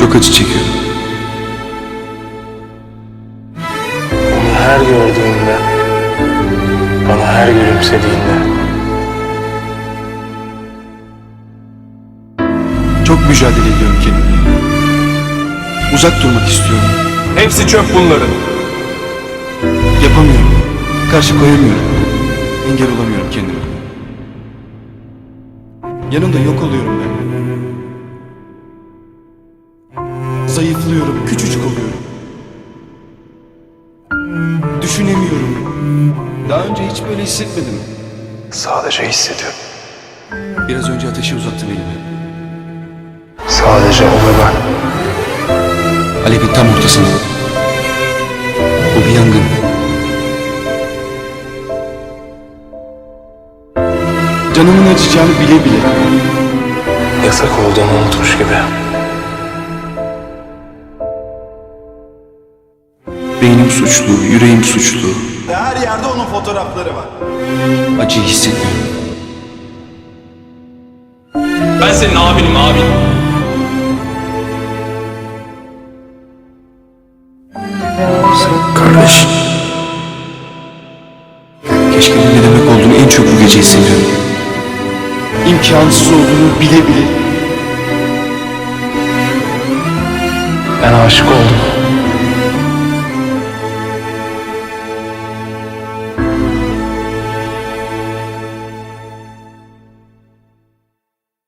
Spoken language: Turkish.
Çok acı çekiyorum. Onu her gördüğümde, bana her gülümsediğinde Çok mücadele ediyorum kendimle. Uzak durmak istiyorum. Hepsi çöp bunların. Yapamıyorum. Karşı koyamıyorum. Engel olamıyorum kendime. Yanında yok oluyorum ben. Zayıflıyorum, küçücük oluyorum. Düşünemiyorum. Daha önce hiç böyle hissetmedim. sadece hissediyorum. Biraz önce ateşi uzattım elime. Sadece o ve ben. Alevin tam ortasında. Bu bir yangın. Canımın acıyacağını bile bile. Yasak olduğunu unutmuş gibi. Beynim suçlu, yüreğim suçlu. Her yerde onun fotoğrafları var. Acıyı hissetmiyorum. Ben senin abinim abin. Kardeş. Keşke ne demek olduğunu en çok bu gece hissediyorum. İmkansız olduğunu bile bile. Ben aşık oldum.